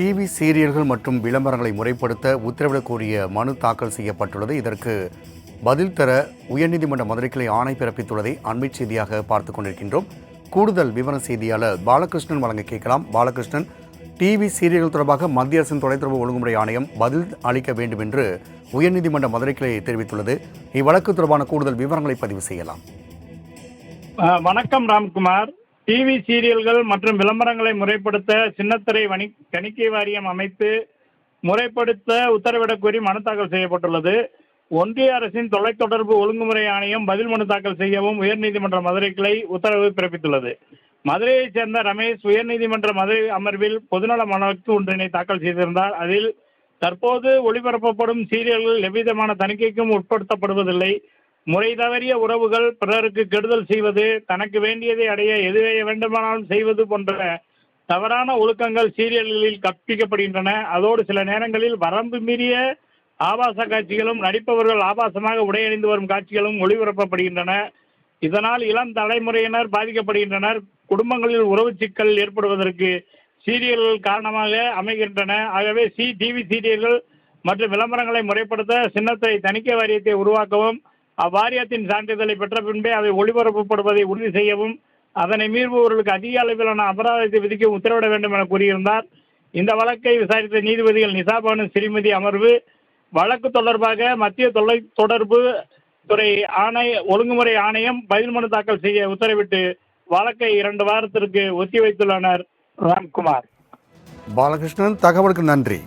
TV சீரியல்கள் மற்றும் விளம்பரங்களை முறைப்படுத்த உத்தரவிடக் கோரிய மனு தாக்கல் செய்யப்பட்டுள்ளது. இதற்கு பதில் தர உயர்நீதிமன்ற மதுரை கிளை ஆணை பிறப்பித்துள்ளதை அண்மை செய்தியாக பார்த்துக் கொண்டிருக்கின்றோம். கூடுதல் விவர செய்தியாளர் பாலகிருஷ்ணன் வழங்க கேட்கலாம். பாலகிருஷ்ணன் டிவி சீரியல்கள் தொடர்பாக மத்திய அரசின் தொலைத்தொடர்பு ஒழுங்குமுறை ஆணையம் பதில் அளிக்க வேண்டும் என்று உயர்நீதிமன்ற மதுரை கிளை தெரிவித்துள்ளது. இவ்வழக்கு தொடர்பான கூடுதல் விவரங்களை பதிவு செய்யலாம். வணக்கம் ராம்குமார். டிவி சீரியல்கள் மற்றும் விளம்பரங்களை முறைப்படுத்த சின்னத்திரை வணி தணிக்கை வாரியம் அமைத்து முறைப்படுத்த உத்தரவிடக் கோரி மனு தாக்கல் செய்யப்பட்டுள்ளது. ஒன்றிய அரசின் தொலைத்தொடர்பு ஒழுங்குமுறை ஆணையம் பதில் மனு தாக்கல் செய்யவும் உயர்நீதிமன்ற மதுரை கிளை உத்தரவு பிறப்பித்துள்ளது. மதுரையைச் சேர்ந்த ரமேஷ் உயர்நீதிமன்ற மதுரை அமர்வில் பொதுநல வழக்கு ஒன்றினை தாக்கல் செய்திருந்தார். அதில் தற்போது ஒளிபரப்பப்படும் சீரியல்கள் எவ்விதமான தணிக்கைக்கும் உட்படுத்தப்படுவதில்லை. முறை தவறிய உறவுகள் பிறருக்கு கெடுதல் செய்வது தனக்கு வேண்டியதை அடைய எதுவே வேண்டுமானாலும் செய்வது போன்ற தவறான ஒழுக்கங்கள் சீரியல்களில் கற்பிக்கப்படுகின்றன. அதோடு சில நேரங்களில் வரம்பு மீறிய ஆபாச காட்சிகளும் நடிப்பவர்கள் ஆபாசமாக உடையணிந்து வரும் காட்சிகளும் ஒளிபரப்பப்படுகின்றன. இதனால் இளம் தலைமுறையினர் பாதிக்கப்படுகின்றனர். குடும்பங்களில் உறவு சிக்கல் ஏற்படுவதற்கு சீரியல்கள் காரணமாக அமைகின்றன. ஆகவே சி டிவி சீரியல்கள் மற்றும் விளம்பரங்களை முறைப்படுத்த சின்னத்தை தணிக்கை வாரியத்தை உருவாக்கவும் அவ்வாரியத்தின் சான்றிதழை பெற்ற பின்பே அவை ஒளிபரப்பப்படுவதை உறுதி செய்யவும் அதனை மீறுபவர்களுக்கு அதிக அளவிலான அபராதத்தை விதிக்க உத்தரவிட வேண்டும் என கூறியிருந்தார். இந்த வழக்கை விசாரித்த நீதிபதிகள் நிசாபானு ஸ்ரீமதி அமர்வு வழக்கு தொடர்பாக மத்திய தொலை தொடர்பு துறை ஆணை ஒழுங்குமுறை ஆணையம் பதில் மனு தாக்கல் செய்ய உத்தரவிட்டு வழக்கை இரண்டு வாரத்திற்கு ஒத்திவைத்துள்ளனர். ராம்குமார். பாலகிருஷ்ணன் தகவலுக்கு நன்றி.